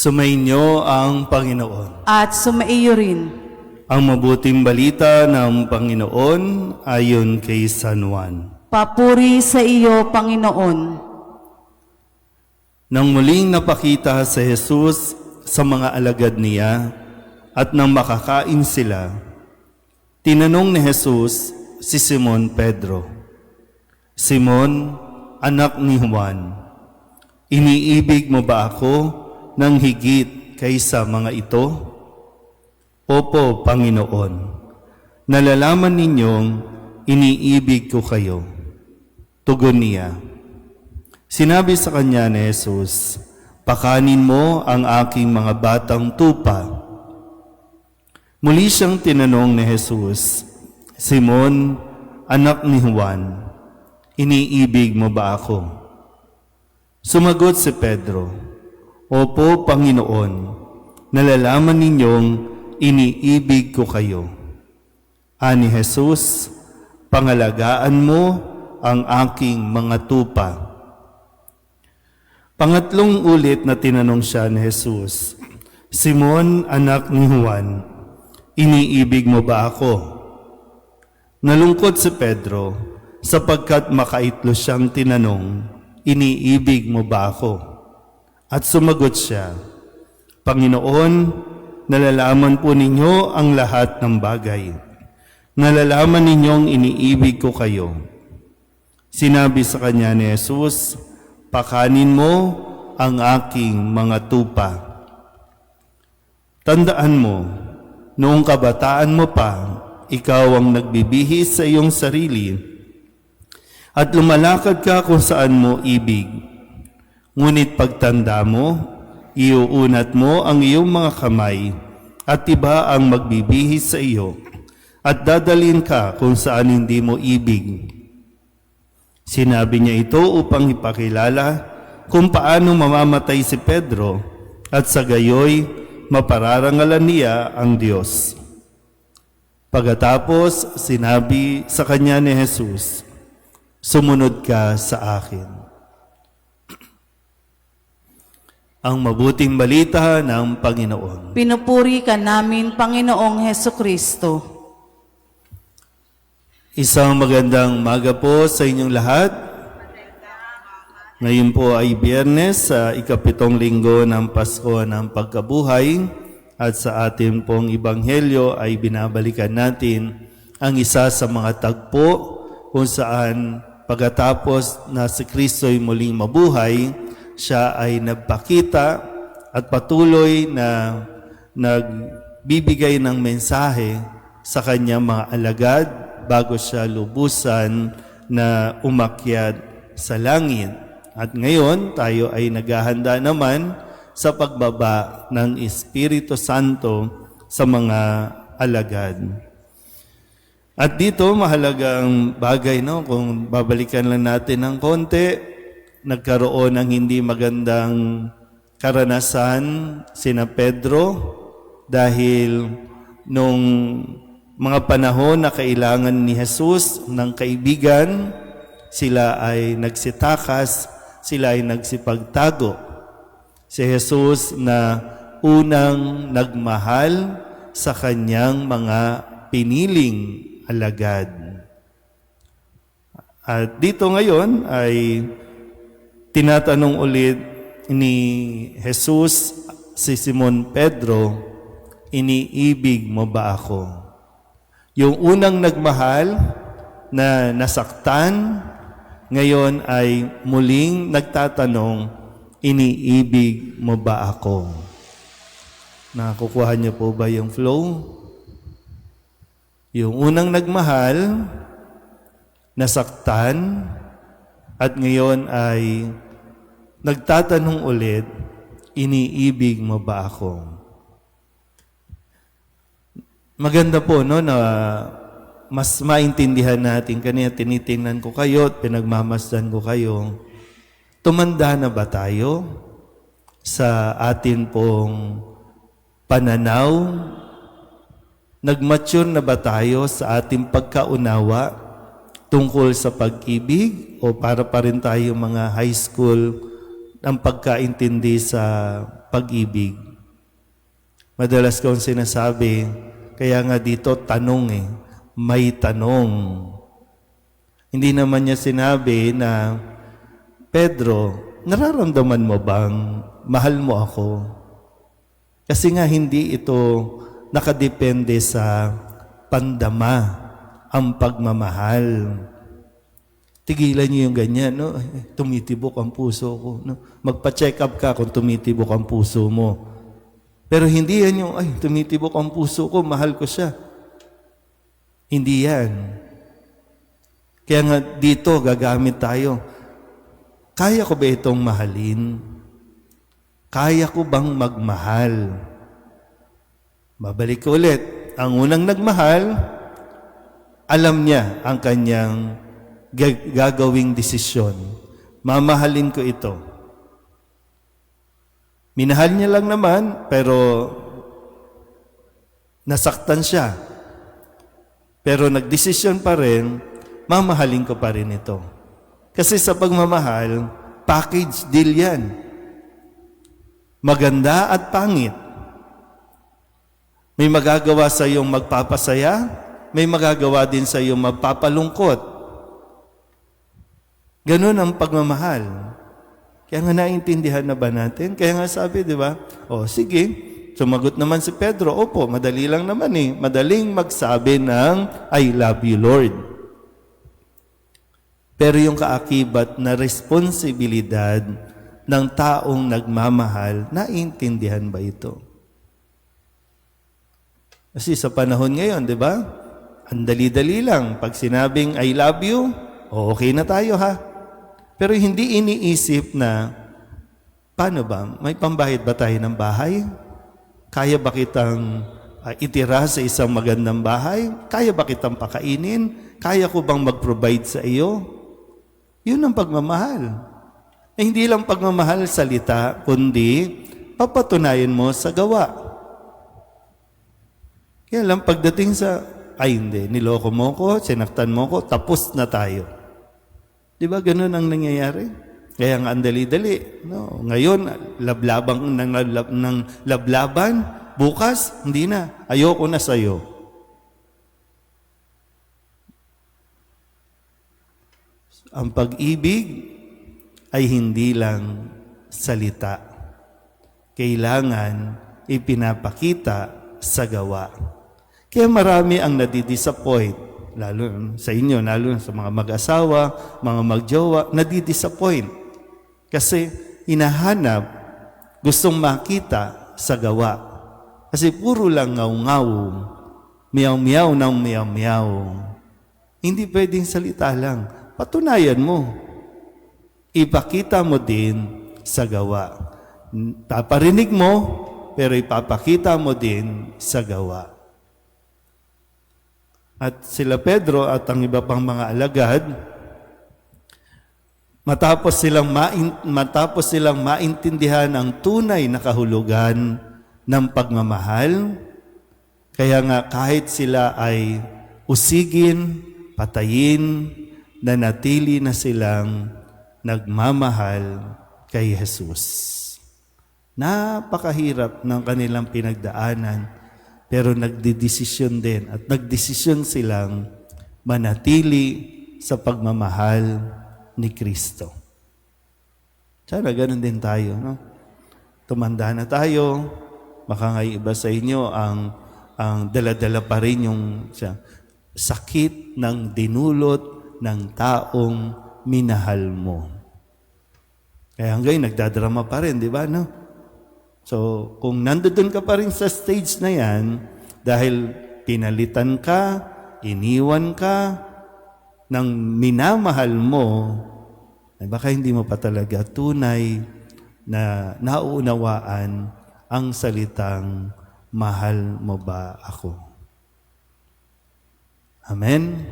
Sumainyo ang Panginoon. at sumaiyo rin. Ang mabuting balita ng Panginoon ayon kay San Juan. Papuri sa iyo, Panginoon. Nang muling napakita sa Jesus sa mga alagad niya at nang makakain sila, tinanong ni Jesus si Simon Pedro, Simon, anak ni Juan, iniibig mo ba ako ng higit kaysa mga ito? Opo, Panginoon, nalalaman ninyong iniibig ko kayo. Tugon niya, Sinabi sa kanya ni Jesus, Pakanin mo ang aking mga batang tupa. Muli siyang tinanong ni Jesus, Simon, anak ni Juan, iniibig mo ba ako? Sumagot si Pedro, Opo, Panginoon, nalalaman ninyong iniibig ko kayo. Ani Jesus, pangalagaan mo ang aking mga tupa. Pangatlong ulit na tinanong siya ni Jesus, Simon, anak ni Juan, iniibig mo ba ako? Nalungkot si Pedro sapagkat makaitlo siyang tinanong, iniibig mo ba ako? At sumagot siya, Panginoon, nalalaman po ninyo ang lahat ng bagay. Nalalaman ninyong iniibig ko kayo. Sinabi sa kanya ni Jesus, Pakanin mo ang aking mga tupa. Tandaan mo, noong kabataan mo pa, ikaw ang nagbibihis sa iyong sarili at lumalakad ka kung saan mo ibig. Ngunit pagtanda mo, iuunat mo ang iyong mga kamay at iba ang magbibihis sa iyo at dadalhin ka kung saan hindi mo ibig. Sinabi niya ito upang ipakilala kung paano mamamatay si Pedro at sa gayoy mapararangalan niya ang Diyos. Pagkatapos, sinabi sa kanya ni Jesus, Sumunod ka sa akin. Ang mabuting balita ng Panginoon. Pinupuri ka namin, Panginoong Heso Kristo. Isang magandang maga po sa inyong lahat. Ngayon po ay biyernes sa ikapitong linggo ng Pasko ng Pagkabuhay at sa ating pong Ibanghelyo ay binabalikan natin ang isa sa mga tagpo kung saan pagkatapos na si Kristo'y muling mabuhay, siya ay nagpakita at patuloy na nagbibigay ng mensahe sa kanyang mga alagad bago siya lubusan na umakyat sa langit. At ngayon, tayo ay naghahanda naman sa pagbaba ng Espiritu Santo sa mga alagad. At dito, mahalagang bagay, no? kung babalikan lang natin ng konti, nagkaroon ng hindi magandang karanasan sina Pedro dahil nung mga panahon na kailangan ni Jesus ng kaibigan, sila ay nagsitakas, sila ay nagsipagtago. Si Jesus na unang nagmahal sa kanyang mga piniling alagad. At dito ngayon ay tinatanong ulit ni Jesus si Simon Pedro, iniibig mo ba ako? Yung unang nagmahal na nasaktan, ngayon ay muling nagtatanong, iniibig mo ba ako? Nakukuha niyo po ba yung flow? Yung unang nagmahal, nasaktan, at ngayon ay nagtatanong ulit, iniibig mo ba ako? Maganda po no na mas maintindihan natin kanina tinitingnan ko kayo at pinagmamasdan ko kayo. Tumanda na ba tayo sa atin pong pananaw? Nagmature na ba tayo sa ating pagkaunawa tungkol sa pag-ibig o para pa rin tayo mga high school ng pagkaintindi sa pag-ibig. Madalas kong sinasabi, kaya nga dito tanong eh, may tanong. Hindi naman niya sinabi na, Pedro, nararamdaman mo bang mahal mo ako? Kasi nga hindi ito nakadepende sa pandama ang pagmamahal. Tigilan niyo yung ganyan, no? Tumitibok ang puso ko. No? Magpa-check up ka kung tumitibok ang puso mo. Pero hindi yan yung, ay, tumitibok ang puso ko, mahal ko siya. Hindi yan. Kaya nga dito, gagamit tayo. Kaya ko ba itong mahalin? Kaya ko bang magmahal? Babalik ko ulit. Ang unang nagmahal, alam niya ang kanyang gag- gagawing desisyon. Mamahalin ko ito. Minahal niya lang naman, pero nasaktan siya. Pero nagdesisyon pa rin, mamahalin ko pa rin ito. Kasi sa pagmamahal, package deal yan. Maganda at pangit. May magagawa sa iyong magpapasaya, may magagawa din sa iyong magpapalungkot. Ganun ang pagmamahal. Kaya nga naintindihan na ba natin? Kaya nga sabi, di ba? O sige, sumagot naman si Pedro, Opo, madali lang naman eh. Madaling magsabi ng, I love you, Lord. Pero yung kaakibat na responsibilidad ng taong nagmamahal, naintindihan ba ito? Kasi sa panahon ngayon, di ba? Ang dali-dali lang. Pag sinabing I love you, okay na tayo ha. Pero hindi iniisip na, paano ba? May pambahid ba tayo ng bahay? Kaya ba kitang ah, itira sa isang magandang bahay? Kaya ba kitang pakainin? Kaya ko bang mag-provide sa iyo? Yun ang pagmamahal. Eh, hindi lang pagmamahal salita, kundi papatunayan mo sa gawa. Kaya lang pagdating sa, ay hindi, niloko mo ko, sinaktan mo ko, tapos na tayo. Di ba ganun ang nangyayari? Kaya nga ang dali-dali. No? Ngayon, lablabang ng, lab, ng lablaban, bukas, hindi na. Ayoko na sa'yo. Ang pag-ibig ay hindi lang salita. Kailangan ipinapakita sa gawa. Kaya marami ang nadidisappoint, lalo sa inyo, lalo sa mga mag-asawa, mga magjowa, nadidisappoint. Kasi hinahanap, gustong makita sa gawa. Kasi puro lang ngaw-ngaw, miyaw-miyaw ng miyaw-miyaw. Hindi pwedeng salita lang. Patunayan mo. Ipakita mo din sa gawa. Paparinig mo, pero ipapakita mo din sa gawa. At sila Pedro at ang iba pang mga alagad, matapos silang, main, matapos silang maintindihan ang tunay na kahulugan ng pagmamahal, kaya nga kahit sila ay usigin, patayin, nanatili na silang nagmamahal kay Jesus. Napakahirap ng kanilang pinagdaanan, pero nagdidesisyon din at nagdesisyon silang manatili sa pagmamahal ni Kristo. Sana ganun din tayo, no? Tumanda na tayo, baka nga sa inyo ang ang dala-dala pa rin yung siya, sakit ng dinulot ng taong minahal mo. Kaya hanggang nagdadrama pa rin, di ba? No? So, kung nandoon ka pa rin sa stage na yan, dahil pinalitan ka, iniwan ka, ng minamahal mo, ay baka hindi mo pa talaga tunay na nauunawaan ang salitang mahal mo ba ako? Amen?